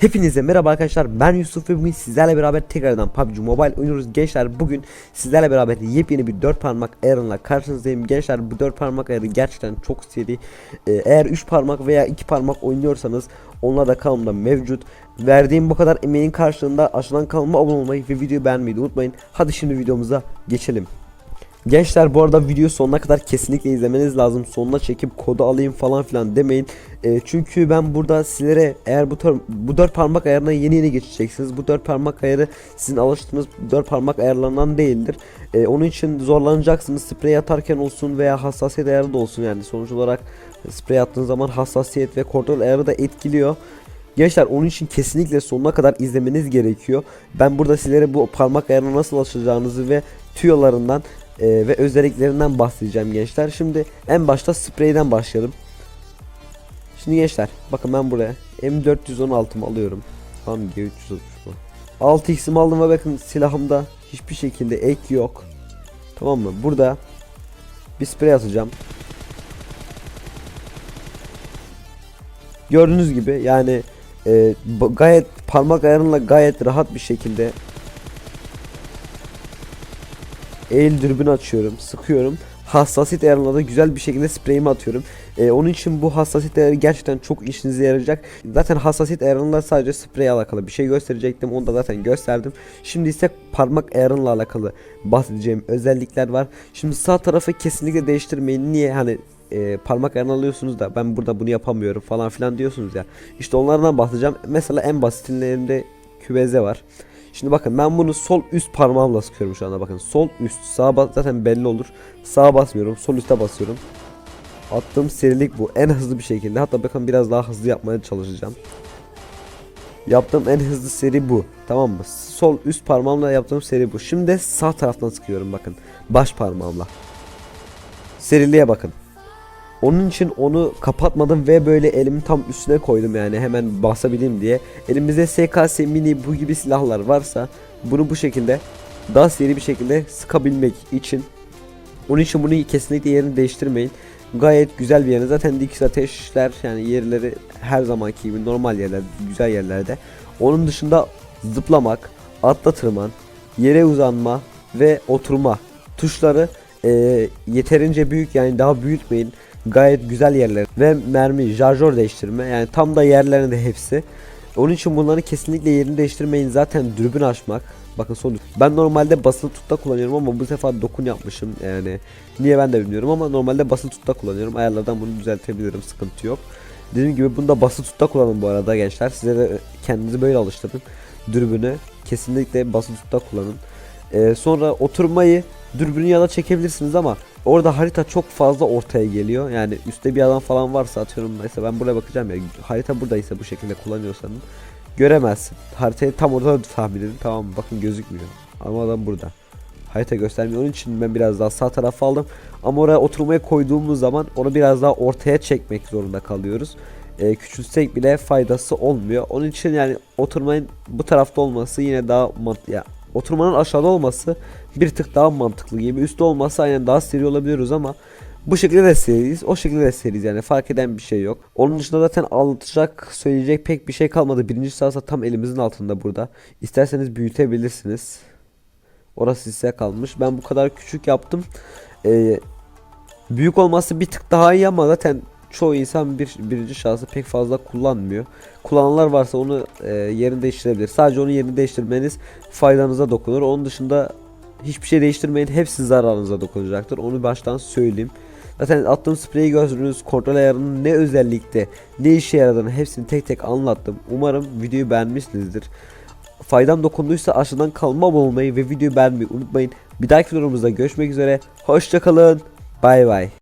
Hepinize merhaba arkadaşlar ben Yusuf ve bugün sizlerle beraber tekrardan PUBG Mobile oynuyoruz. Gençler bugün sizlerle beraber yepyeni bir 4 parmak ayarınla karşınızdayım. Gençler bu 4 parmak ayarı gerçekten çok seri Ee, eğer 3 parmak veya 2 parmak oynuyorsanız onlar da kanalımda mevcut. Verdiğim bu kadar emeğin karşılığında aşağıdan kanalıma abone olmayı ve videoyu beğenmeyi unutmayın. Hadi şimdi videomuza geçelim Gençler bu arada video sonuna kadar kesinlikle izlemeniz lazım. Sonuna çekip kodu alayım falan filan demeyin. E, çünkü ben burada sizlere eğer bu tor- bu dört parmak ayarına yeni yeni geçeceksiniz. Bu dört parmak ayarı sizin alıştığınız dört parmak ayarlarından değildir. E, onun için zorlanacaksınız. Sprey atarken olsun veya hassasiyet ayarı da olsun yani sonuç olarak sprey attığınız zaman hassasiyet ve kontrol ayarı da etkiliyor. Gençler onun için kesinlikle sonuna kadar izlemeniz gerekiyor. Ben burada sizlere bu parmak ayarına nasıl alışacağınızı ve tüyolarından e, ve özelliklerinden bahsedeceğim gençler. Şimdi en başta spreyden başlayalım. Şimdi gençler bakın ben buraya M416'mı alıyorum. Tam G330 bu. 6x'imi aldım ve bakın silahımda hiçbir şekilde ek yok. Tamam mı? Burada bir sprey atacağım. Gördüğünüz gibi yani e, gayet parmak ayarınla gayet rahat bir şekilde eğil dürbün açıyorum, sıkıyorum. Hassasiyet ayarına da güzel bir şekilde spreyimi atıyorum. Ee, onun için bu hassasiyet ayarı gerçekten çok işinize yarayacak. Zaten hassasiyet ayarında sadece sprey alakalı bir şey gösterecektim. Onu da zaten gösterdim. Şimdi ise parmak ayarınla alakalı bahsedeceğim özellikler var. Şimdi sağ tarafı kesinlikle değiştirmeyin. Niye? Hani e, parmak ayarını alıyorsunuz da ben burada bunu yapamıyorum falan filan diyorsunuz ya. İşte onlardan bahsedeceğim. Mesela en basitlerinde küveze var. Şimdi bakın ben bunu sol üst parmağımla sıkıyorum şu anda bakın. Sol üst sağ bas zaten belli olur. Sağa basmıyorum. Sol üste basıyorum. Attığım serilik bu. En hızlı bir şekilde. Hatta bakın biraz daha hızlı yapmaya çalışacağım. Yaptığım en hızlı seri bu. Tamam mı? Sol üst parmağımla yaptığım seri bu. Şimdi sağ taraftan sıkıyorum bakın. Baş parmağımla. Seriliğe bakın. Onun için onu kapatmadım ve böyle elimi tam üstüne koydum yani hemen basabileyim diye. Elimizde SKS mini bu gibi silahlar varsa bunu bu şekilde daha seri bir şekilde sıkabilmek için onun için bunu kesinlikle yerini değiştirmeyin. Gayet güzel bir yer. Zaten dikiz ateşler yani yerleri her zamanki gibi normal yerler, güzel yerlerde. Onun dışında zıplamak, atla tırman, yere uzanma ve oturma tuşları eee, yeterince büyük yani daha büyütmeyin. Gayet güzel yerler ve mermi, şarjör değiştirme yani tam da yerlerinde hepsi. Onun için bunları kesinlikle yerini değiştirmeyin. Zaten dürbün açmak. Bakın son ben normalde basılı tutta kullanıyorum ama bu sefer dokun yapmışım yani. Niye ben de bilmiyorum ama normalde basılı tutta kullanıyorum. Ayarlardan bunu düzeltebilirim. Sıkıntı yok. Dediğim gibi bunu da basılı tutta kullanın bu arada gençler. Size de kendinizi böyle alıştırın. Dürbünü kesinlikle basılı tutta kullanın. Ee, sonra oturmayı dürbünü yana çekebilirsiniz ama orada harita çok fazla ortaya geliyor. Yani üstte bir adam falan varsa atıyorum mesela ben buraya bakacağım ya harita buradaysa bu şekilde kullanıyorsanız göremezsin. Haritayı tam orada tahmin edin tamam mı? Bakın gözükmüyor. Ama adam burada. Harita göstermiyor. Onun için ben biraz daha sağ tarafa aldım. Ama oraya oturmaya koyduğumuz zaman onu biraz daha ortaya çekmek zorunda kalıyoruz. Ee, küçültsek bile faydası olmuyor. Onun için yani oturmanın bu tarafta olması yine daha mant ya oturmanın aşağıda olması bir tık daha mantıklı gibi. Üstte olması aynen daha seri olabiliyoruz ama bu şekilde de seriyiz. O şekilde de seriyiz yani fark eden bir şey yok. Onun dışında zaten anlatacak, söyleyecek pek bir şey kalmadı. Birinci sahası tam elimizin altında burada. İsterseniz büyütebilirsiniz. Orası size kalmış. Ben bu kadar küçük yaptım. Ee, büyük olması bir tık daha iyi ama zaten çoğu insan bir birinci şahsı pek fazla kullanmıyor. Kullananlar varsa onu e, yerini değiştirebilir. Sadece onu yerini değiştirmeniz faydanıza dokunur. Onun dışında hiçbir şey değiştirmeyin. Hepsi zararınıza dokunacaktır. Onu baştan söyleyeyim. Zaten attığım spreyi gördünüz. Kontrol ayarının ne özellikte ne işe yaradığını hepsini tek tek anlattım. Umarım videoyu beğenmişsinizdir. Faydam dokunduysa aşağıdan kalma olmayı ve videoyu beğenmeyi unutmayın. Bir dahaki videomuzda görüşmek üzere. Hoşçakalın. Bay bay.